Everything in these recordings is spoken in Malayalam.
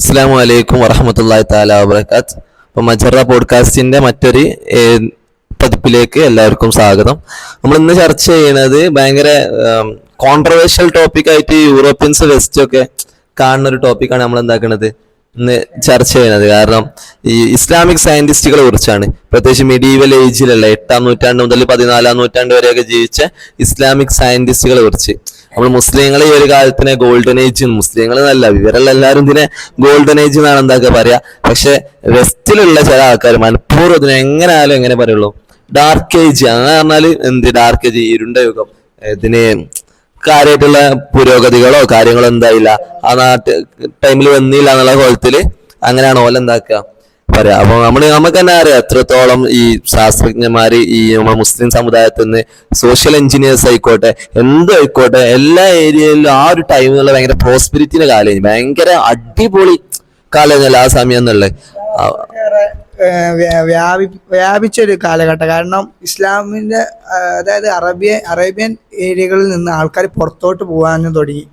അസ്സാം വലൈക്കും വറഹമത്തല്ലാ താല വബർക്കാത്ത് അപ്പം മജറ പോഡ്കാസ്റ്റിന്റെ മറ്റൊരു പതിപ്പിലേക്ക് എല്ലാവർക്കും സ്വാഗതം. നമ്മൾ ഇന്ന് ചർച്ച ചെയ്യണത് ഭയങ്കര കോൺട്രവേഴ്ഷ്യൽ ടോപ്പിക് ആയിട്ട് യൂറോപ്യൻസ് വെസ്റ്റ് ഒക്കെ കാണുന്ന ഒരു ടോപ്പിക്കാണ് നമ്മൾ എന്താക്കുന്നത് ഇന്ന് ചർച്ച ചെയ്യുന്നത്. കാരണം ഈ ഇസ്ലാമിക് സയന്റിസ്റ്റുകളെ കുറിച്ചാണ്. പ്രത്യേകിച്ച് മിഡീവൽ ഏജിലുള്ള എട്ടാം നൂറ്റാണ്ട് മുതൽ പതിനാലാം നൂറ്റാണ്ട് വരെയൊക്കെ ജീവിച്ച ഇസ്ലാമിക് സയന്റിസ്റ്റുകളെ കുറിച്ച്. നമ്മൾ മുസ്ലിങ്ങൾ ഈ ഒരു കാലത്തിനെ ഗോൾഡൻ ഏജ് മുസ്ലിങ്ങൾ എന്നല്ല വിവരമുള്ള എല്ലാവരും ഇതിനെ ഗോൾഡൻ ഏജ് എന്നാണ് എന്താക്കുക പറയാ. പക്ഷെ വെസ്റ്റിലുള്ള ചില ആൾക്കാർ മനഃപൂർവം ഇതിനെ എങ്ങനെ ആയാലും എങ്ങനെ പറയുള്ളൂ? ഡാർക്ക് ഏജ് അങ്ങനെ പറഞ്ഞാൽ എന്ത് ഡാർക്ക് ഏജ് ഇരുണ്ട യുഗം. ഇതിന് കാര്യമായിട്ടുള്ള പുരോഗതികളോ കാര്യങ്ങളോ എന്തായില്ല. ആ നാട്ട് ടൈമിൽ വന്നില്ല എന്നുള്ള കോലത്തിൽ അങ്ങനെയാണ് ഓല എന്താക്കുക പറയാ. അപ്പൊ നമ്മൾ നമുക്ക് തന്നെ അറിയാം എത്രത്തോളം ഈ ശാസ്ത്രജ്ഞന്മാര് ഈ നമ്മുടെ മുസ്ലിം സമുദായത്തിൽ നിന്ന് സോഷ്യൽ എഞ്ചിനീയേഴ്സ് ആയിക്കോട്ടെ എന്തായിക്കോട്ടെ എല്ലാ ഏരിയയിലും ആ ഒരു ടൈമിലുള്ള ഭയങ്കര പ്രോസ്പെരിറ്റിന്റെ കാലം ഭയങ്കര അടിപൊളി കാലം ആ സമയം എന്നുള്ളത്. വ്യാപി വ്യാപിച്ച ഒരു കാലഘട്ടം. കാരണം ഇസ്ലാമിന്റെ അതായത് അറബിയ അറേബ്യൻ ഏരിയകളിൽ നിന്ന് ആൾക്കാർ പുറത്തോട്ട് പോകാനും തുടങ്ങി.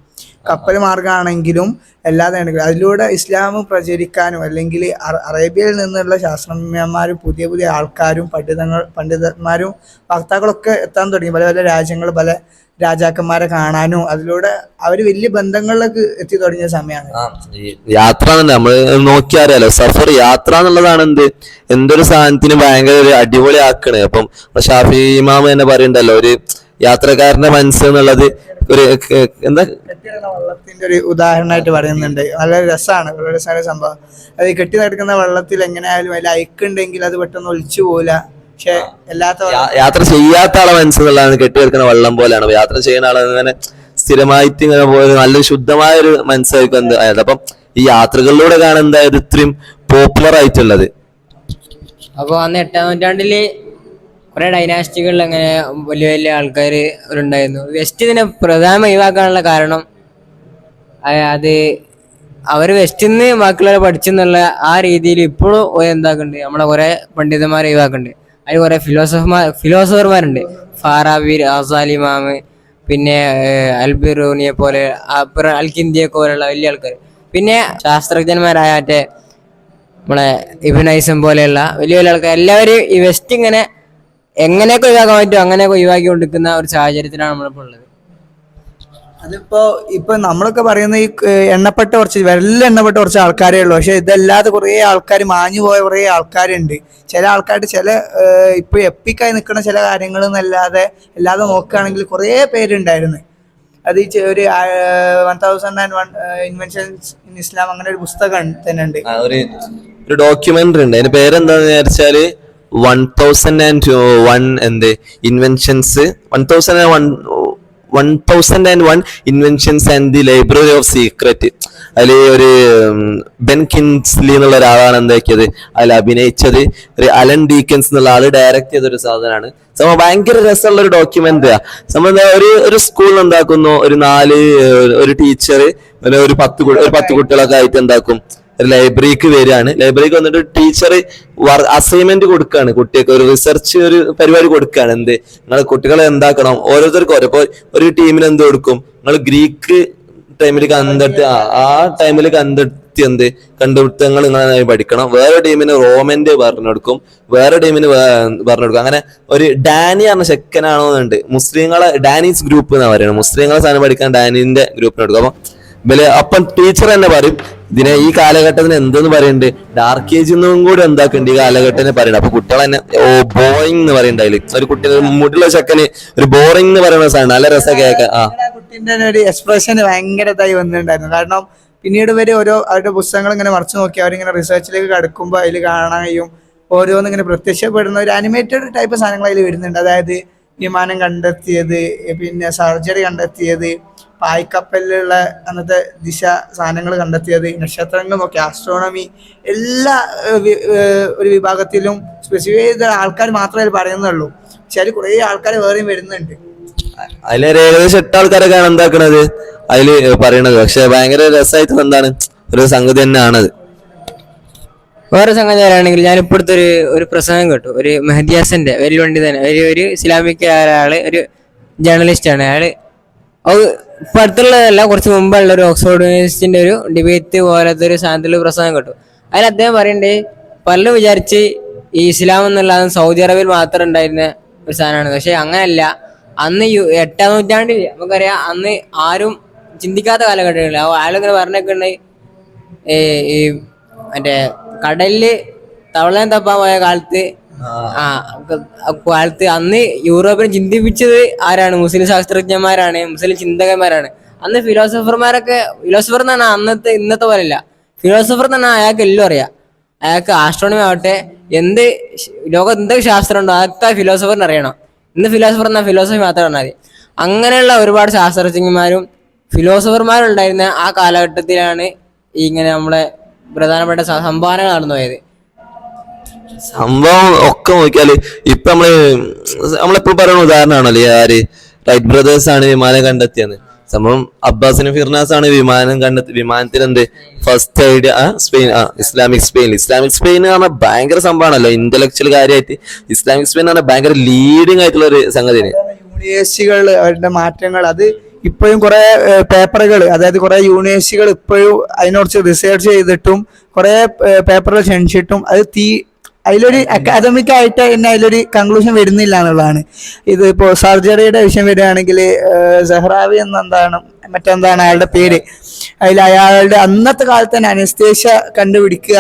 കപ്പൽ മാർഗമാണെങ്കിലും എല്ലാ ആണെങ്കിലും അതിലൂടെ ഇസ്ലാം പ്രചരിക്കാനും അല്ലെങ്കിൽ അറ- അറേബ്യയിൽ നിന്നുള്ള ശാസ്ത്രജ്ഞന്മാരും പുതിയ പുതിയ ആൾക്കാരും പണ്ഡിതങ്ങൾ പണ്ഡിതന്മാരും വക്താക്കളൊക്കെ എത്താൻ തുടങ്ങി. പല പല രാജ്യങ്ങൾ പല രാജാക്കന്മാരെ കാണാനും അതിലൂടെ അവർ വലിയ ബന്ധങ്ങളിലേക്ക് എത്തി തുടങ്ങിയ സമയമാണ്. യാത്ര നമ്മൾ നോക്കിയാറിയാലോ സഫർ യാത്ര എന്നുള്ളതാണ് എന്ത്? എന്തൊരു സാധനത്തിന് ഭയങ്കര ഒരു അടിപൊളി ആക്കണേ അപ്പം ഷാഫി ഇമാമ തന്നെ പറയണ്ടല്ലോ ഒരു യാത്രക്കാരന്റെ മനസ്സ് എന്നുള്ളത് ഒരു എന്താ? വെള്ളത്തിന്റെ ഒരു ഉദാഹരണമായിട്ട് പറയുന്നുണ്ട്. വളരെ രസമാണ് വളരെ സാര സംഭവം. അത് കെട്ടി നടക്കുന്ന വെള്ളത്തിൽ എങ്ങനെയായാലും അതിൽ അയക്കുണ്ടെങ്കിൽ അത് പെട്ടെന്ന് ഒളിച്ചു പോവില്ല. പക്ഷെ എല്ലാത്ത യാത്ര ചെയ്യാത്ത ആളെ മനസ്സ് എന്നുള്ളതാണ് കെട്ടിയെടുക്കുന്ന വെള്ളം പോലെയാണ്. യാത്ര ചെയ്യുന്ന ആളെ അങ്ങനെ സ്ഥിരമായിട്ട് ഇങ്ങനെ പോയത് നല്ലൊരു ശുദ്ധമായ ഒരു മനസ്സായിരിക്കും എന്ത് അപ്പം ഈ യാത്രകളിലൂടെ കാണാൻ എന്തായാലും ഇത്രയും പോപ്പുലർ ആയിട്ടുള്ളത്? അപ്പോൾ അന്ന് എട്ടാം നൂറ്റാണ്ടിൽ കുറെ ഡൈനാസ്റ്റികളിൽ അങ്ങനെ വലിയ വലിയ ആൾക്കാർ ഉണ്ടായിരുന്നു വെസ്റ്റ് ഇതിനെ പ്രധാനം ഒഴിവാക്കാനുള്ള കാരണം അത് അവർ വെസ്റ്റിൽ നിന്ന് ബാക്കിയുള്ളവരെ പഠിച്ചെന്നുള്ള ആ രീതിയിൽ ഇപ്പോഴും എന്താക്കുന്നുണ്ട് നമ്മളെ കുറെ പണ്ഡിതന്മാരെ ഒഴിവാക്കുന്നുണ്ട്. അതിൽ കുറെ ഫിലോസഫർമാർ ഫിലോസഫർമാരുണ്ട് ഫാറാബിർ ആസാലി മാമ് പിന്നെ ഏഹ്, അൽബിറൂനിയെ പോലെ അപ്പുറം അൽക്കിന്തിയെ പോലെയുള്ള വലിയ ആൾക്കാർ. പിന്നെ ശാസ്ത്രജ്ഞന്മാരായ മറ്റേ നമ്മളെ ഇബിനൈസം പോലെയുള്ള വലിയ വലിയ ആൾക്കാർ. എല്ലാവരും ഈ വെസ്റ്റ് ഇങ്ങനെ എങ്ങനെയൊക്കെ ഒഴിവാക്കാൻ പറ്റും അങ്ങനെയൊക്കെ ഒഴിവാക്കി കൊടുക്കുന്ന ഒരു സാഹചര്യത്തിലാണ് നമ്മളിപ്പോൾ ഉള്ളത്. അതിപ്പോ ഇപ്പൊ നമ്മളൊക്കെ പറയുന്ന ഈ എണ്ണപ്പെട്ട കുറച്ച് വിരലിൽ എണ്ണപ്പെട്ട കുറച്ച് ആൾക്കാരേ ഉള്ളൂ. പക്ഷെ ഇതല്ലാതെ കുറേ ആൾക്കാർ മാഞ്ഞു പോയ കുറേ ആൾക്കാരുണ്ട്. ചില ആൾക്കാരുടെ ചില ഇപ്പൊ എപ്പിക്കായി നിൽക്കുന്ന ചില കാര്യങ്ങൾ എന്നല്ലാതെ അല്ലാതെ നോക്കുകയാണെങ്കിൽ കുറേ പേരുണ്ടായിരുന്നു. അത് ഈ ഒരു one thousand and one inventions in Islam അങ്ങനെ ഒരു പുസ്തകം തന്നെ ഉണ്ട് ഒരു ഒരു ഡോക്യുമെന്ററി ഉണ്ട്. അതിന്റെ പേരെന്താന്ന് വിചാരിച്ചാൽ വൺ തൗസൻഡ് ആൻഡ് വൺ എന്ത്? Inventions one thousand and one one thousand and one inventions and the library of secret അതിൽ ഒരു ബെൻ കിൻസ്ലി എന്നുള്ള ഒരാളാണ് എന്താക്കിയത്. അതിൽ അഭിനയിച്ചത് ഒരു അലൻ ഡീക്കൻസ് എന്നുള്ള ആൾ ഡയറക്ട് ചെയ്ത ഒരു സാധനമാണ്. സമ ഭയങ്കര രസമുള്ള ഒരു ഡോക്യുമെന്ററിയാ സംഭവം ഒരു ഒരു സ്കൂൾ എന്താക്കുന്നു ഒരു നാല് ഒരു ടീച്ചർ ഒരു പത്ത് ഒരു പത്ത് കുട്ടികളൊക്കെ ആയിട്ട് എന്താക്കും. ലൈബ്രറിക്ക് വരികയാണ്. ലൈബ്രറിക്ക് വന്നിട്ട് ടീച്ചർ അസൈൻമെന്റ് കൊടുക്കുകയാണ് കുട്ടികൾക്ക്. ഒരു റിസർച്ച് ഒരു പരിപാടി കൊടുക്കുകയാണ്. എന്ത്? നിങ്ങൾ കുട്ടികളെ എന്താക്കണം? ഓരോരുത്തർക്കും ഓരോ. ഒരു ടീമിന് എന്ത് കൊടുക്കും? നിങ്ങൾ ഗ്രീക്ക് ടൈമിൽ കണ്ടെത്തി ആ, ടൈമിൽ കണ്ടെത്തി എന്ത്? കണ്ടുപിടുത്തങ്ങൾ നിങ്ങൾ പഠിക്കണം. വേറെ ടീമിന് റോമന്റെ പറഞ്ഞു കൊടുക്കും. വേറെ ടീമിന് പറഞ്ഞു കൊടുക്കും. അങ്ങനെ ഒരു ഡാനി പറഞ്ഞ ചെക്കനാണോന്നുണ്ട് മുസ്ലിങ്ങളെ ഡാനീസ് ഗ്രൂപ്പ് എന്നാണ് പറയുന്നത്. മുസ്ലിങ്ങളെ സാധനം പഠിക്കാൻ ഡാനിന്റെ ഗ്രൂപ്പിന് കൊടുക്കും. അപ്പം അപ്പം ടീച്ചർ തന്നെ പറയും ഇതിനെ ഈ കാലഘട്ടത്തിന് എന്തെന്ന് പറയുന്നുണ്ട് ഡാർക്ക് ഏജ് എന്നും കൂടി എന്താക്കുന്നുണ്ട് ഈ കാലഘട്ടത്തിന് പറയുന്നത് അപ്പൊ കുട്ടികൾ തന്നെ ഓ ബോയിങ് എന്ന് പറയുന്നുണ്ട് അതിൽ. ഒരു കുട്ടി മുടിയുള്ള ചെക്കന് ഒരു ബോറിംഗ് എന്ന് പറയുന്ന സാധനം. നല്ല രസം കേൾക്കാം ആ. അങ്ങനെ ആ കുട്ടീന്റെ തന്നെ ഒരു എക്സ്പ്രഷൻ ഭയങ്കര വന്നിട്ടുണ്ടായിരുന്നു. കാരണം പിന്നീട് വരെ ഓരോ അവരുടെ പുസ്തകങ്ങൾ ഇങ്ങനെ മറച്ചു നോക്കി അവരിങ്ങനെ റിസർച്ചിലേക്ക് കടക്കുമ്പോൾ അതിൽ കാണാൻ കഴിയും. ഇങ്ങനെ പ്രത്യക്ഷപ്പെടുന്ന ഒരു അനിമേറ്റഡ് ടൈപ്പ് സാധനങ്ങൾ അതിൽ വരുന്നുണ്ട്. അതായത് വിമാനം കണ്ടെത്തിയത് പിന്നെ സർജറി കണ്ടെത്തിയത് പായ്ക്കപ്പലിലുള്ള അന്നത്തെ ദിശ സാധനങ്ങൾ കണ്ടെത്തിയത് നക്ഷത്രങ്ങൾ നോക്കി ആസ്ട്രോണമി എല്ലാ ഒരു വിഭാഗത്തിലും സ്പെസിഫൈ ചെയ്ത ആൾക്കാർ മാത്രമേ അതിൽ പറയുന്നുള്ളൂ. പക്ഷെ അതിൽ കുറേ ആൾക്കാർ വേറെയും വരുന്നുണ്ട്. അതിലൊരു ഏകദേശം എട്ട് ആൾക്കാരൊക്കെയാണ് എന്താക്കണത്? അതിൽ പറയണത്. പക്ഷെ ഭയങ്കര രസമായിട്ട് എന്താണ് ഒരു സംഗതി തന്നെയാണത്. വേറെ സംഗതി പറയുകയാണെങ്കിൽ ഞാൻ ഇപ്പോഴത്തെ ഒരു ഒരു പ്രസംഗം കേട്ടു. ഒരു മെഹദിയാസന്റെ വലിയ തന്നെ. ഒരു ഒരു ഇസ്ലാമിക് ഒരാൾ ഒരു ജേർണലിസ്റ്റ് ആണ്. അയാൾ അത് ഇപ്പൊ അടുത്തുള്ളതല്ല കുറച്ച് മുമ്പുള്ള ഒരു ഓക്സ്ഫോർഡ് യൂണിവേഴ്സിറ്റിന്റെ ഒരു ഡിബേറ്റ് പോലത്തെ ഒരു സാധനത്തിൽ പ്രസംഗം കിട്ടും. അതിൽ അദ്ദേഹം പറയണ്ടേ പലരും വിചാരിച്ച് ഈ ഇസ്ലാം എന്നുള്ളത് സൗദി അറേബ്യയിൽ മാത്രം ഉണ്ടായിരുന്ന ഒരു സാധനമാണ്. പക്ഷെ അങ്ങനെയല്ല അന്ന് യു- എട്ടാം നൂറ്റാണ്ടിൽ നമുക്കറിയാം അന്ന് ആരും ചിന്തിക്കാത്ത കാലഘട്ടങ്ങളിൽ ആളിങ്ങനെ പറഞ്ഞൊക്കെ ഈ ഈ മറ്റേ കടലിൽ തവളയം തപ്പാൻ പോയ കാലത്ത് ആ. കാലത്ത് അന്ന് യൂറോപ്പിനെ ചിന്തിപ്പിച്ചത് ആരാണ്? മുസ്ലിം ശാസ്ത്രജ്ഞന്മാരാണ് മുസ്ലിം ചിന്തകന്മാരാണ്. അന്ന് ഫിലോസഫർമാരൊക്കെ ഫിലോസഫർ എന്നാണ് അന്നത്തെ ഇന്നത്തെ പോലെയല്ല. ഫിലോസഫർ തന്നെ അയാൾക്ക് എല്ലാം അറിയാം. അയാൾക്ക് ആസ്ട്രോണമി ആവട്ടെ എന്ത് ലോക എന്തൊക്കെ ശാസ്ത്രം ഉണ്ടോ അതൊക്കെ ഫിലോസഫറിന് അറിയണം. ഇന്ന് ഫിലോസഫർ എന്നാൽ ഫിലോസഫി മാത്രമേ പറഞ്ഞാൽ അങ്ങനെയുള്ള ഒരുപാട് ശാസ്ത്രജ്ഞന്മാരും ഫിലോസഫർമാരും ഉണ്ടായിരുന്ന ആ കാലഘട്ടത്തിലാണ് ഇങ്ങനെ നമ്മളെ പ്രധാനപ്പെട്ട സംഭാവനകൾ നടന്നു പോയത് സംഭവം ഒക്കെ നോക്കിയാൽ ഇപ്പൊ നമ്മൾ നമ്മളെപ്പോഴും പറയുന്ന ഉദാഹരണമാണല്ലോ ആര് റൈറ്റ് ബ്രദേഴ്സ് ആണ് വിമാനം കണ്ടെത്തിയെന്ന്. സംഭവം അബ്ബാസിന് ഫിർനാസ് ആണ് വിമാനം കണ്ടെത്തി വിമാനത്തിൽ എന്ത് ഫസ്റ്റ് ഐഡിയ സ്പെയിൻ ആ ഇസ്ലാമിക് സ്പെയിൻ ഇസ്ലാമിക് സ്പെയിൻ എന്ന് പറഞ്ഞാൽ ഭയങ്കര സംഭവമാണല്ലോ ഇന്റലക്ച്വൽ കാര്യമായിട്ട് ഇസ്ലാമിക് സ്പെയിൻ എന്ന് പറഞ്ഞാൽ ഭയങ്കര ലീഡിങ് ആയിട്ടുള്ള ഒരു സംഗതിയാണ്. യൂണിവേഴ്സിറ്റികൾ അവരുടെ മാറ്റങ്ങൾ അത് ഇപ്പോഴും കുറെ പേപ്പറുകൾ അതായത് കുറെ യൂണിവേഴ്സിറ്റികൾ ഇപ്പോഴും അതിനെക്കുറിച്ച് റിസർച്ച് ചെയ്തിട്ടും കുറെ പേപ്പറുകൾ ക്ഷണിച്ചിട്ടും അത് തീ അതിലൊരു അക്കാദമിക് ആയിട്ട് തന്നെ അതിലൊരു കൺക്ലൂഷൻ വരുന്നില്ല എന്നുള്ളതാണ്. ഇത് ഇപ്പോൾ സർജറിയുടെ വിഷയം വരികയാണെങ്കിൽ സെഹ്റാവി എന്നെന്താണ് മറ്റെന്താണ് അയാളുടെ പേര്? അതിൽ അയാളുടെ അന്നത്തെ കാലത്ത് തന്നെ അനസ്തേഷ്യ കണ്ടുപിടിക്കുക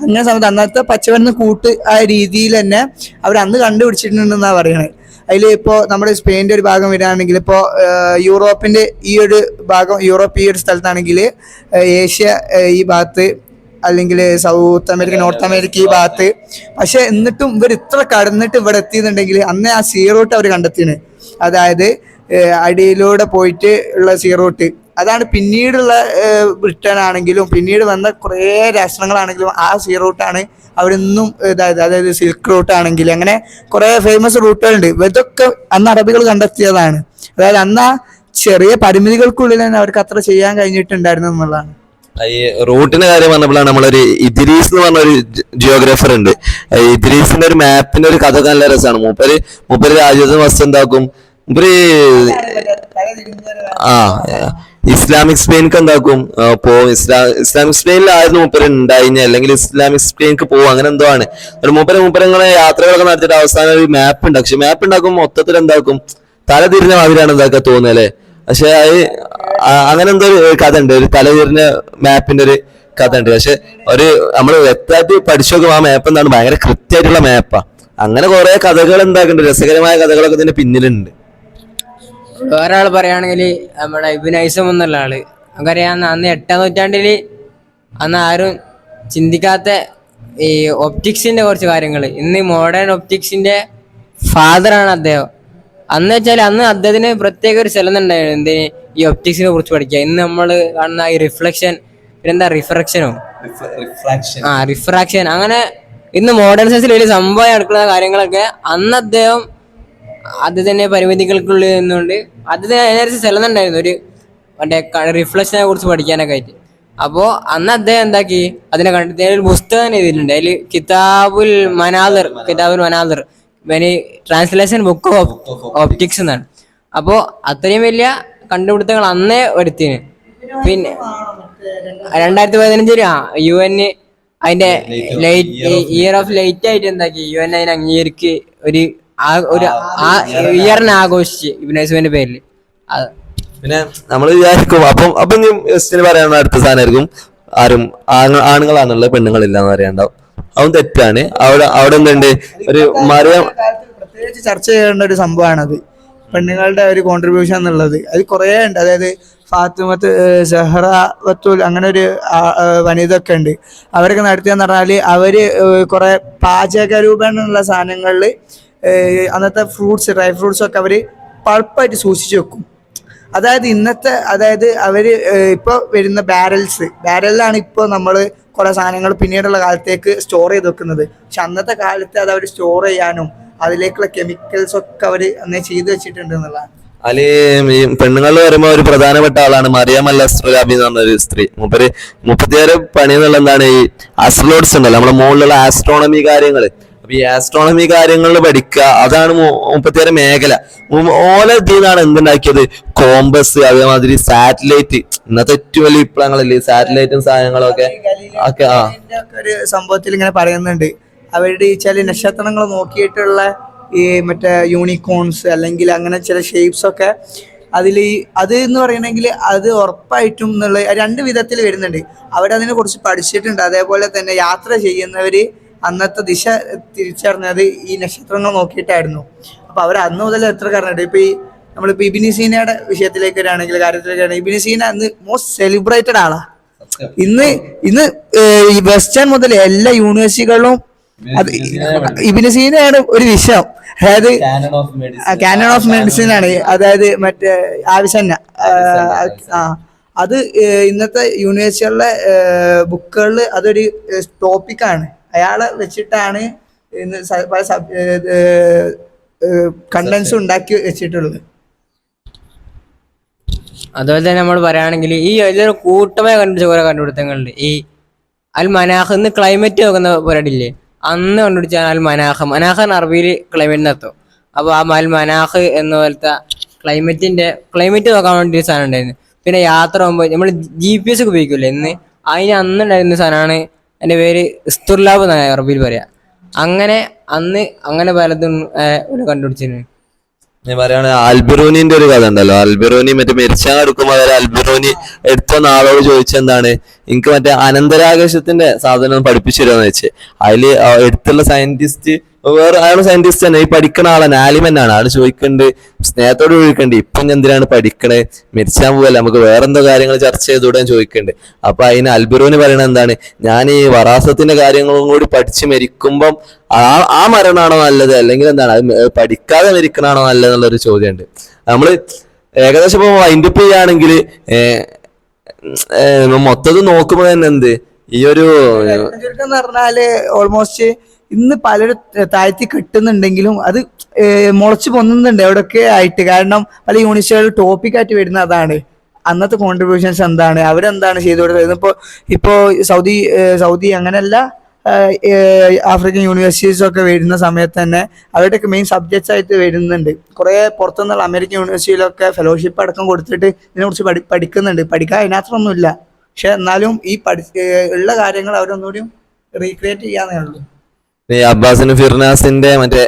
അങ്ങനെ സമയത്ത് അന്നത്തെ പച്ചമരുന്ന് കൂട്ട് ആ രീതിയിൽ തന്നെ അവർ അന്ന് കണ്ടുപിടിച്ചിട്ടുണ്ടെന്നാണ് പറയുന്നത് അതിൽ ഇപ്പോൾ നമ്മുടെ സ്പെയിന്റെ ഒരു ഭാഗം വരികയാണെങ്കിൽ ഇപ്പോൾ യൂറോപ്പിന്റെ ഈ ഒരു ഭാഗം യൂറോപ്പ് ഈ ഒരു സ്ഥലത്താണെങ്കിൽ ഏഷ്യ ഈ ഭാഗത്ത് അല്ലെങ്കിൽ സൗത്ത് അമേരിക്ക നോർത്ത് അമേരിക്ക ഈ ഭാഗത്ത്. പക്ഷെ എന്നിട്ടും ഇവർ ഇത്ര കടന്നിട്ട് ഇവിടെ എത്തിയെന്നുണ്ടെങ്കിൽ അന്ന് ആ സീറോട്ട് അവർ കണ്ടെത്തിയാണ് അതായത് അടിയിലൂടെ പോയിട്ട് ഉള്ള സീറോട്ട് അതാണ് പിന്നീടുള്ള ബ്രിട്ടൻ ആണെങ്കിലും പിന്നീട് വന്ന കുറേ രാഷ്ട്രങ്ങളാണെങ്കിലും ആ സീ റൂട്ടാണ് അവരിന്നും ഇതായത്. അതായത് സിൽക്ക് റൂട്ട് ആണെങ്കിൽ അങ്ങനെ കുറേ ഫേമസ് റൂട്ടുകളുണ്ട് ഇതൊക്കെ അന്ന് അറബികൾ കണ്ടെത്തിയതാണ്. അതായത് അന്ന് ചെറിയ പരിമിതികൾക്കുള്ളിൽ തന്നെ അവർക്ക് അത്ര ചെയ്യാൻ കഴിഞ്ഞിട്ടുണ്ടായിരുന്നു എന്നുള്ളതാണ്. ഈ റൂട്ടിന്റെ കാര്യം പറഞ്ഞപ്പോഴാണ് നമ്മളൊരു ഇദ്രീസ് എന്ന് പറഞ്ഞ ഒരു ജിയോഗ്രാഫർ ഉണ്ട്. ഇദ്രീസിന്റെ ഒരു മാപ്പിന്റെ ഒരു കഥ നല്ല രസമാണ്. മൂപ്പര് മൂപ്പര് രാജ്യത്ത് വസ്തു എന്താക്കും? മൂപ്പര് ആ ഇസ്ലാമിക് സ്പെയിൻക്ക് എന്താക്കും? പോ ഇസ്ലാ ഇസ്ലാമിക് സ്പെയിനിലായിരുന്നു മൂപ്പര് ഉണ്ടായിഞ്ഞ അല്ലെങ്കിൽ ഇസ്ലാമിക് സ്പെയിൻക്ക് പോകും അങ്ങനെ എന്തോ ആണ്. ഒരു മൂപ്പര് മൂപ്പരങ്ങളെ യാത്രകളൊക്കെ നടത്തിയിട്ട് അവസാനം ഒരു മാപ്പ് ഉണ്ടാക്കും പക്ഷെ മാപ്പ് ഉണ്ടാക്കും മൊത്തത്തിൽ എന്താക്കും? തല തിരിഞ്ഞ മാതിരിയാണ് എന്താക്കുക തോന്നുന്നത് അല്ലേ? പക്ഷെ അത് അങ്ങനെ എന്തോ ഒരു കഥ ഉണ്ട് ഒരു തല മാപ്പിന്റെ ഒരു കഥ ഉണ്ട് പക്ഷെ ഒരു നമ്മൾ വ്യക്തമായിട്ട് പഠിച്ചു നോക്കുമ്പോൾ ആ മാപ്പ് എന്താണ്? ഭയങ്കര കൃത്യമായിട്ടുള്ള മാപ്പാ അങ്ങനെ കുറെ കഥകൾ എന്താക്കുന്നുണ്ട് രസകരമായ കഥകളൊക്കെ ഇതിന്റെ പിന്നിലുണ്ട്. ഒരാൾ പറയുകയാണെങ്കിൽ നമ്മുടെ ഇബിനൈസം എന്നുള്ള ആൾ. നമുക്കറിയാം അന്ന് എട്ടാം നൂറ്റാണ്ടിൽ അന്ന് ആരും ചിന്തിക്കാത്ത ഈ ഒപ്റ്റിക്സിന്റെ കുറച്ച് കാര്യങ്ങൾ ഇന്ന് മോഡേൺ ഒപ്റ്റിക്സിന്റെ ഫാദറാണ് അദ്ദേഹം. അന്ന് വെച്ചാൽ അന്ന് അദ്ദേഹത്തിന് പ്രത്യേക ഒരു സ്ഥലം ഉണ്ടായിരുന്നു എന്തിന് ഈ ഒപ്റ്റിക്സിനെ കുറിച്ച് പഠിക്കുക ഇന്ന് നമ്മൾ കാണുന്ന ഈ റിഫ്ലക്ഷൻ പിന്നെന്താ റിഫ്രാക്ഷനോ ആ റിഫ്രാക്ഷൻ അങ്ങനെ ഇന്ന് മോഡേൺ സയൻസിൽ വലിയ സംഭവം നടക്കുന്ന കാര്യങ്ങളൊക്കെ അന്ന് അദ്ദേഹം അദ്ദേഹത്തിന്റെ പരിമിതികൾക്കുള്ളിൽ നിന്നുകൊണ്ട് അദ്ദേഹത്തിന് അതിനനുസരിച്ച് സ്ഥലം ഉണ്ടായിരുന്നു ഒരു മറ്റേ റിഫ്ലക്ഷനെ കുറിച്ച് പഠിക്കാനൊക്കെ ആയിട്ട്. അപ്പോൾ അന്ന് അദ്ദേഹം എന്താക്കി? അതിനെ കണ്ടെത്തി ഒരു പുസ്തകം എഴുതിയിട്ടുണ്ട്. അതിൽ കിതാബുൽ മനാദർ കിതാബുൽ മനാദർ. പിന്നെ ട്രാൻസ്ലേഷൻ ബുക്ക് ഓഫ് ഓപ്റ്റിക്സ് എന്നാണ്. അപ്പോൾ അത്രയും വലിയ കണ്ടുപിടുത്തങ്ങൾ അന്നേ വരുത്തിന്. പിന്നെ രണ്ടായിരത്തി പതിനഞ്ചിൽ ആ യു എൻ അതിന്റെ ലൈറ്റ് ഇയർ ഓഫ് ലൈറ്റ് ആയിട്ട് എന്താക്കി? യു എൻ അതിനെ അംഗീകരിക്ക് ഒരു ആ- ഒരു ആ ഇയറിനെ ആഘോഷിച്ച് ഇബിനൈസുവിന്റെ പേരിൽ പിന്നെ നമ്മൾ വിചാരിക്കും അപ്പം അപ്പൊ പറയാനുള്ള അടുത്ത സാധനമായിരിക്കും ആരും ആണു ആണുങ്ങളാണുള്ളത് പെണ്ണുങ്ങളില്ല എന്ന് പറയാണ്ടാവും അതും തെറ്റാണ്. അവിടെ അവിടെ എന്തുണ്ട്? ഒരു മറിയം പ്രത്യേകിച്ച് ചർച്ച ചെയ്യേണ്ട ഒരു സംഭവമാണത്. പെണ്ണുങ്ങളുടെ ഒരു കോൺട്രിബ്യൂഷൻ എന്നുള്ളത്. അത് കുറേ ഉണ്ട്. അതായത് ഫാത്തിമത്ത് സെഹ്റ വത്തൂൽ അങ്ങനെ ഒരു വനിത ഒക്കെ ഉണ്ട്. അവരൊക്കെ നടത്തിയെന്ന് പറഞ്ഞാൽ അവർ കുറേ പാചക രൂപേണയുള്ള സാധനങ്ങളിൽ അന്നത്തെ ഫ്രൂട്ട്സ് ഡ്രൈ ഫ്രൂട്ട്സ് ഒക്കെ അവർ പൾപ്പായിട്ട് സൂക്ഷിച്ചു വെക്കും. അതായത് ഇന്നത്തെ അതായത് അവർ ഇപ്പോൾ വരുന്ന ബാരൽസ് ബാരലിലാണ് ഇപ്പോൾ നമ്മൾ കുറേ സാധനങ്ങൾ പിന്നീടുള്ള കാലത്തേക്ക് സ്റ്റോർ ചെയ്ത് വെക്കുന്നത്. പക്ഷെ അന്നത്തെ കാലത്ത് അത് അവർ സ്റ്റോർ ചെയ്യാനും അതിലേക്കുള്ള കെമിക്കൽസ് ഒക്കെ അവർ അന്ന് ചെയ്തു വെച്ചിട്ടുണ്ട് എന്നുള്ളതാണ്. അതിൽ ഈ പെണ്ണുങ്ങൾ വരുമ്പോൾ ഒരു പ്രധാനപ്പെട്ട ആളാണ് മറിയാം അൽ അസ്ട്രോലാബി എന്ന് പറഞ്ഞ ഒരു സ്ത്രീ മുപ്പത്തിയാറ് പണി എന്നുള്ള എന്താണ് ഈ അസ്ട്രോഡ്സ് ഉണ്ടല്ലോ. നമ്മുടെ മുകളിലുള്ള ആസ്ട്രോണമി കാര്യങ്ങൾ. അപ്പൊ ഈ ആസ്ട്രോണമി കാര്യങ്ങളിൽ പഠിക്കുക അതാണ് മുപ്പത്തിയാറ് മേഖല. ഓല ഇതിന്നാണ് എന്തുണ്ടാക്കിയത്? കോമ്പസ് അതേമാതിരി സാറ്റലൈറ്റ് ഇന്നത്തെ ഏറ്റവും വലിയ വിപ്ലവങ്ങളല്ലേ? സാറ്റലൈറ്റും സാധനങ്ങളും ഒക്കെ. ഒക്കെ ആ. ഒരു സംഭവത്തിൽ ഇങ്ങനെ പറയുന്നുണ്ട്. അവരുടെ ഈ ചില നക്ഷത്രങ്ങൾ നോക്കിയിട്ടുള്ള ഈ മറ്റേ യൂണിക്കോൺസ് അല്ലെങ്കിൽ അങ്ങനെ ചില ഷേപ്സ് ഒക്കെ അതിൽ അത് എന്ന് പറയണമെങ്കിൽ അത് ഉറപ്പായിട്ടും എന്നുള്ള രണ്ട് വിധത്തിൽ വരുന്നുണ്ട്. അവരതിനെ കുറിച്ച് പഠിച്ചിട്ടുണ്ട്. അതേപോലെ തന്നെ യാത്ര ചെയ്യുന്നവര് അന്നത്തെ ദിശ തിരിച്ചറിഞ്ഞത് ഈ നക്ഷത്രങ്ങൾ നോക്കിയിട്ടായിരുന്നു. അപ്പൊ അവർ അന്ന് മുതൽ എത്ര കാരണമുണ്ട് ഇപ്പൊ ഈ നമ്മളിപ്പോ ഇബിനിസീനയുടെ വിഷയത്തിലേക്ക് വരികയാണെങ്കിൽ കാര്യത്തിലേക്ക് വരികയാണെങ്കിൽ ഇബിനിസീന അന്ന് മോസ്റ്റ് സെലിബ്രേറ്റഡ് ആളാ. ഇന്ന് ഇന്ന് ഈ വെസ്റ്റേൺ മുതൽ എല്ലാ യൂണിവേഴ്സിറ്റികളിലും അത് ഇബിനിസീനയാണ് ഒരു വിഷയം. അതായത് കാനൺ ഓഫ് മെഡിസിൻ ആണ്. അതായത് മറ്റേ ആവശ്യന്ന അത് ഇന്നത്തെ യൂണിവേഴ്സിറ്റികളിലെ ബുക്കുകളിൽ അതൊരു ടോപ്പിക്കാണ് അയാളെ വെച്ചിട്ടാണ് ഇന്ന് പല സബ് കണ്ടൻസ് ഉണ്ടാക്കി വെച്ചിട്ടുള്ളത്. അതുപോലെ തന്നെ നമ്മൾ പറയുകയാണെങ്കിൽ ഈ വലിയൊരു കൂട്ടമായി കണ്ടുപിടിച്ച കുറെ കണ്ടുപിടുത്തങ്ങളുണ്ട്. ഈ അൽ മനാഹ് ഇന്ന് ക്ലൈമറ്റ് നോക്കുന്ന പരിപാടിയില്ലേ അന്ന് കണ്ടുപിടിച്ച അൽ മനാഹ് മനാഹ് എന്ന് അറബിയിൽ ക്ലൈമറ്റ് നടത്തും അപ്പോൾ ആ അൽ മനാഹ് എന്ന പോലത്തെ ക്ലൈമറ്റിന്റെ ക്ലൈമറ്റ് നോക്കാൻ വേണ്ടി ഒരു സാധനം ഉണ്ടായിരുന്നു. പിന്നെ യാത്ര പോകുമ്പോൾ നമ്മൾ ജി പി എസ് ഒക്കെ ഉപയോഗിക്കില്ലേ ഇന്ന് അതിന് അന്ന് ഉണ്ടായിരുന്ന സാധനമാണ് എന്റെ പേര് ഇസ്തുർലാബ് എന്നാണ് അറബിയിൽ പറയാ. അങ്ങനെ അന്ന് അങ്ങനെ പലതും കണ്ടുപിടിച്ചിരുന്നു. ഞാൻ പറയാണ് അൽബിറോനിന്റെ ഒരു കഥ ഉണ്ടല്ലോ. അൽബിറോനി മറ്റേ മരിച്ചാൻ എടുക്കുമ്പോ അവരെ അൽബിറോനി എടുത്ത ആളോട് ചോദിച്ചെന്താണ്? എനിക്ക് മറ്റേ അനന്തരാകാശത്തിന്റെ സാധനം പഠിപ്പിച്ചു തരുമെന്ന് വെച്ച്. അതിൽ എടുത്തുള്ള സയന്റിസ്റ്റ് വേറെ അയാൾ സയന്റിസ്റ്റ് തന്നെ. ഈ പഠിക്കണ ആളാണ് ആലിമെന്നാണ് ആൾ ചോദിക്കുന്നുണ്ട് സ്നേഹത്തോട് ചോദിക്കണ്ട് ഇപ്പൊ എന്തിനാണ് പഠിക്കണേ? മരിച്ചാൻ പോവല്ല നമുക്ക് വേറെന്തോ കാര്യങ്ങൾ ചർച്ച ചെയ്തുകൂടാൻ ചോദിക്കുന്നുണ്ട് അപ്പൊ അതിന് അൽബിറോന് പറയണത് എന്താണ്? ഞാൻ ഈ വറാസത്തിന്റെ കാര്യങ്ങളും കൂടി പഠിച്ച് മരിക്കുമ്പം ആ ആ മരണമാണോ നല്ലത്? അല്ലെങ്കിൽ എന്താണ്? അത് പഠിക്കാതെ മരിക്കണാണോ നല്ലത് എന്നുള്ളൊരു ചോദ്യമുണ്ട്. നമ്മൾ ഏകദേശം ഇപ്പൊ വൈൻഡപ്പ് ചെയ്യുകയാണെങ്കിൽ മൊത്തത്തിൽ നോക്കുമ്പോ തന്നെ എന്ത്? ഈ ഒരു ചുരുക്കം പറഞ്ഞാൽ ഓൾമോസ്റ്റ് ഇന്ന് പലരും താഴ്ത്തി കിട്ടുന്നുണ്ടെങ്കിലും അത് മുളച്ചു പൊന്നുന്നുണ്ട് എവിടെയൊക്കെ ആയിട്ട്. കാരണം പല യൂണിവേഴ്സിറ്റികളിൽ ടോപ്പിക്കായിട്ട് വരുന്ന അതാണ്. അന്നത്തെ കോൺട്രിബ്യൂഷൻസ് എന്താണ്? അവരെന്താണ് ചെയ്തു കൊടുത്തത്? ഇപ്പോൾ ഇപ്പോൾ സൗദി സൗദി അങ്ങനെയല്ല ആഫ്രിക്കൻ യൂണിവേഴ്സിറ്റീസ് ഒക്കെ വരുന്ന സമയത്ത് തന്നെ അവരുടെയൊക്കെ മെയിൻ സബ്ജക്ട്സ് ആയിട്ട് വരുന്നുണ്ട്. കുറേ പുറത്തുനിന്നുള്ള അമേരിക്കൻ യൂണിവേഴ്സിറ്റിയിലൊക്കെ ഫെലോഷിപ്പ് അടക്കം കൊടുത്തിട്ട് ഇതിനെക്കുറിച്ച് പഠി പഠിക്കുന്നുണ്ട്. പഠിക്കാൻ അതിനകത്തൊന്നുമില്ല പക്ഷെ എന്നാലും ഈ പഠി ഉള്ള കാര്യങ്ങൾ അവരൊന്നുകൂടി റീക്രിയേറ്റ് ചെയ്യാന്നേ ഉള്ളൂ. ഈ അബ്ബാസിന് ഫിർനാസിന്റെ മറ്റേ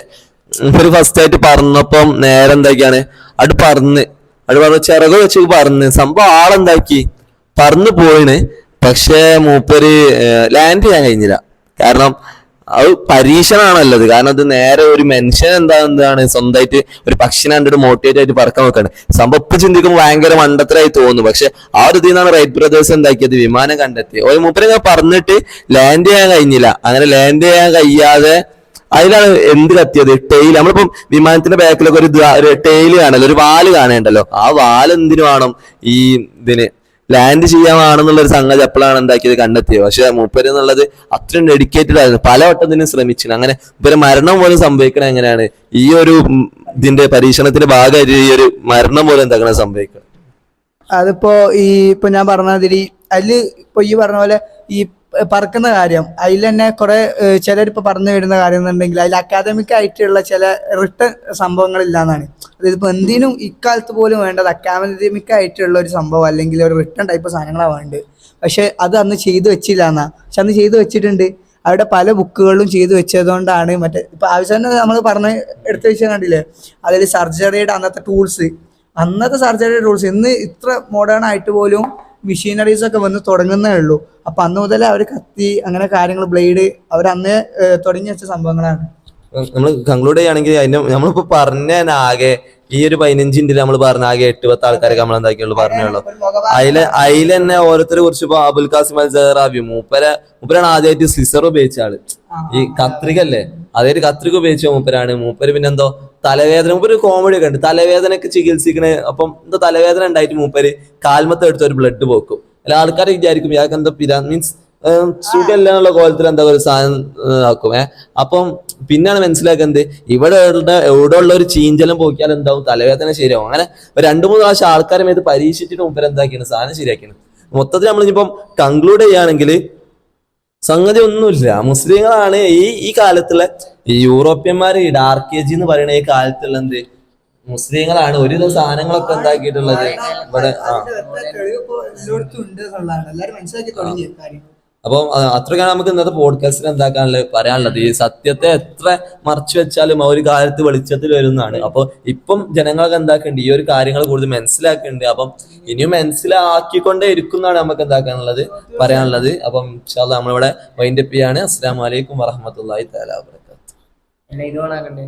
ഒരു ഫസ്റ്റ് ആയിട്ട് പറഞ്ഞപ്പം നേരെ എന്തൊക്കെയാണ്? അട് പറന്ന്. അട് പറഞ്ഞ ചിറക് വെച്ച് പറന്ന്. സംഭവം ആളെന്താക്കി? പറന്ന് പോയിന് പക്ഷേ മൂപ്പര് ലാൻഡ് ചെയ്യാൻ കഴിഞ്ഞില്ല. കാരണം അത് പരീക്ഷണമാണല്ലോ അത് കാരണം അത് നേരെ ഒരു മനുഷ്യൻ എന്താ എന്താണ് സ്വന്തമായിട്ട് ഒരു പക്ഷിനെ കണ്ടിട്ട് മോട്ടിവേറ്റ് ആയിട്ട് പറക്കാൻ നോക്കാണ്. സംഭവം ഇപ്പൊ ചിന്തിക്കുമ്പോൾ ഭയങ്കര മണ്ടത്തരായി തോന്നുന്നു. പക്ഷെ ആ ഒരു ഇതിൽ റൈറ്റ് ബ്രദേഴ്സ് എന്താക്കിയത്? വിമാനം കണ്ടെത്തി. ഒരു മുപ്പര പറഞ്ഞിട്ട് ലാൻഡ് ചെയ്യാൻ കഴിഞ്ഞില്ല. അങ്ങനെ ലാൻഡ് ചെയ്യാൻ കഴിയാതെ അതിലാണ് എന്ത് കത്തിയത് ടെയിൽ നമ്മളിപ്പം വിമാനത്തിന്റെ ബാക്കിലൊക്കെ ഒരു ഒരു ടെയിൽ കാണല്ലോ ഒരു വാൽ കാണേണ്ടല്ലോ. ആ വാൽ എന്തിനു വേണം ഈ ഇതിന്? ലാൻഡ് ചെയ്യാമാണെന്നുള്ള ഒരു സംഗതി അപ്പോഴാണ് എന്താക്കിയത് കണ്ടെത്തിയത്. പക്ഷെ മൂപ്പര് എന്നുള്ളത് അത്രയും ഡെഡിക്കേറ്റഡ് ആയിരുന്നു. പല വട്ടത്തിനും ശ്രമിച്ചു അങ്ങനെ ഇവരെ മരണം പോലും സംഭവിക്കണ എങ്ങനെയാണ്? ഈ ഒരു ഇതിന്റെ പരീക്ഷണത്തിന്റെ ഭാഗമായിട്ട് ഈ ഒരു മരണം പോലും എന്താക്കണം സംഭവിക്കണം? അതിപ്പോ ഈ ഇപ്പൊ ഞാൻ പറഞ്ഞ മാതിരി അതിൽ ഇപ്പൊ ഈ പറഞ്ഞ പോലെ ഈ പറക്കുന്ന കാര്യം. അതിൽ തന്നെ കുറെ ചിലരിപ്പോൾ പറഞ്ഞു വരുന്ന കാര്യം എന്നുണ്ടെങ്കിൽ അതിൽ അക്കാദമിക് ആയിട്ടുള്ള ചില റിട്ടേൺ സംഭവങ്ങൾ ഇല്ലാന്നാണ് അതായത് ഇപ്പൊ എന്തിനും ഇക്കാലത്ത് പോലും വേണ്ടത് അക്കാദമിക് ആയിട്ടുള്ള ഒരു സംഭവം അല്ലെങ്കിൽ ഒരു റിട്ടേൺ ടൈപ്പ് സാധനങ്ങളാണ് വേണ്ടത്. പക്ഷെ അത് അന്ന് ചെയ്തു വെച്ചില്ല എന്നാ പക്ഷെ അന്ന് ചെയ്തു വെച്ചിട്ടുണ്ട്. അവിടെ പല ബുക്കുകളിലും ചെയ്തു വെച്ചതുകൊണ്ടാണ് മറ്റേ. ഇപ്പൊ ആവശ്യം നമ്മൾ പറഞ്ഞ് എടുത്തു വെച്ചാൽ കണ്ടില്ലേ? അതിൽ സർജറിയുടെ അന്നത്തെ ടൂൾസ് അന്നത്തെ സർജറിയുടെ ടൂൾസ് ഇന്ന് ഇത്ര മോഡേൺ ആയിട്ട് പോലും മെഷീനറീസ് ഒക്കെ വന്ന് തുടങ്ങുന്നേ ഉള്ളൂ. അപ്പൊ അന്ന് മുതൽ അവർ കത്തി അങ്ങനെ കാര്യങ്ങൾ ബ്ലേഡ് അവർ അന്ന് തുടങ്ങി വെച്ച സംഭവങ്ങളാണ്. നമ്മൾ കൺക്ലൂഡ് ചെയ്യുകയാണെങ്കിൽ അതിന്റെ നമ്മളിപ്പോ പറഞ്ഞ ആകെ ഈ ഒരു പതിനഞ്ചിന്റെ നമ്മൾ പറഞ്ഞ ആകെ എട്ട് പത്ത് ആൾക്കാരൊക്കെ നമ്മൾ എന്താക്കിയുള്ളൂ പറഞ്ഞുള്ളൂ അതിൽ അതിൽ തന്നെ ഓരോരുത്തരെ കുറിച്ച് ഇപ്പൊ അബുൽ കാസിം അൽ ജഹറാബി മൂപ്പര മൂപ്പരാണ് ആദ്യമായിട്ട് സിസർ ഉപയോഗിച്ച ആൾ. ഈ കത്രിക അല്ലേ? അതായത് കത്രിക ഉപയോഗിച്ച മൂപ്പരാണ്. മൂപ്പര് പിന്നെന്തോ തലവേദന. മൂപ്പര് കോമഡി ഒക്കെ ഉണ്ട്. തലവേദനക്ക് ചികിത്സിക്കണ അപ്പം എന്താ തലവേദന ഉണ്ടായിട്ട് മൂപ്പര് കാൽമത്തെ എടുത്ത് ഒരു ബ്ലഡ് പോക്കും. അല്ല ആൾക്കാർ വിചാരിക്കും ഇയാൾക്ക് എന്താ പിരാ മീൻസ് സുഖമില്ല എന്നുള്ള കോലത്തിൽ എന്താ ഒരു സാധനം ആക്കും. ഏഹ് അപ്പം പിന്നാണ് മനസ്സിലാക്കുന്നത് ഇവിടെ എവിടെ ഉള്ള ഒരു ചീഞ്ചലം പോക്കിയാൽ എന്താവും? തലവേദന ശരിയാവും. അങ്ങനെ രണ്ടു മൂന്ന് പ്രാവശ്യം ആൾക്കാരെ മേത്ത് പരീക്ഷിച്ചിട്ട് മൂപ്പര് എന്താക്കിയാണ് സാധനം ശരിയാക്കിയാണ്. മൊത്തത്തിൽ നമ്മളിപ്പം കൺക്ലൂഡ് ചെയ്യുകയാണെങ്കിൽ സംഗതി ഒന്നുമില്ല മുസ്ലിങ്ങളാണ് ഈ ഈ കാലത്തുള്ള ഈ യൂറോപ്യന്മാർ ഈ ഡാർക്ക് ഏജ് എന്ന് പറയുന്ന ഈ കാലത്തുള്ള എന്ത്? മുസ്ലിങ്ങളാണ് ഒരുവിധ സാധനങ്ങളൊക്കെ ഉണ്ടാക്കിയിട്ടുള്ളത് ഇവിടെ ആ. എല്ലായിടത്തും ഉണ്ട് എന്നുള്ളതാണ് എല്ലാവരും മനസ്സിലാക്കി തുടങ്ങി കാര്യം അപ്പം അത്രയ്ക്കാണ് നമുക്ക് ഇന്നത്തെ പോഡ്കാസ്റ്റിൽ എന്താക്കാനുള്ളത് പറയാനുള്ളത്. ഈ സത്യത്തെ എത്ര മറച്ചു വെച്ചാലും ആ ഒരു കാലത്ത് വെളിച്ചത്തിൽ വരുന്നതാണ്. അപ്പോൾ ഇപ്പം ജനങ്ങൾക്ക് എന്താക്കുന്നുണ്ട് ഈ ഒരു കാര്യങ്ങൾ കൂടുതൽ മനസ്സിലാക്കുന്നുണ്ട് അപ്പം ഇനിയും മനസ്സിലാക്കിക്കൊണ്ടേ ഇരിക്കുന്നതാണ് നമുക്ക് എന്താക്കാനുള്ളത് പറയാനുള്ളത്. അപ്പം ഇൻഷാല്ലാ നമ്മളിവിടെ വൈൻഡപ്പ് ചെയ്യാണ്. അസ്സാം വലൈക്കും വറഹമത്തല്ലാഹി ഓണാക്കണ്ടേ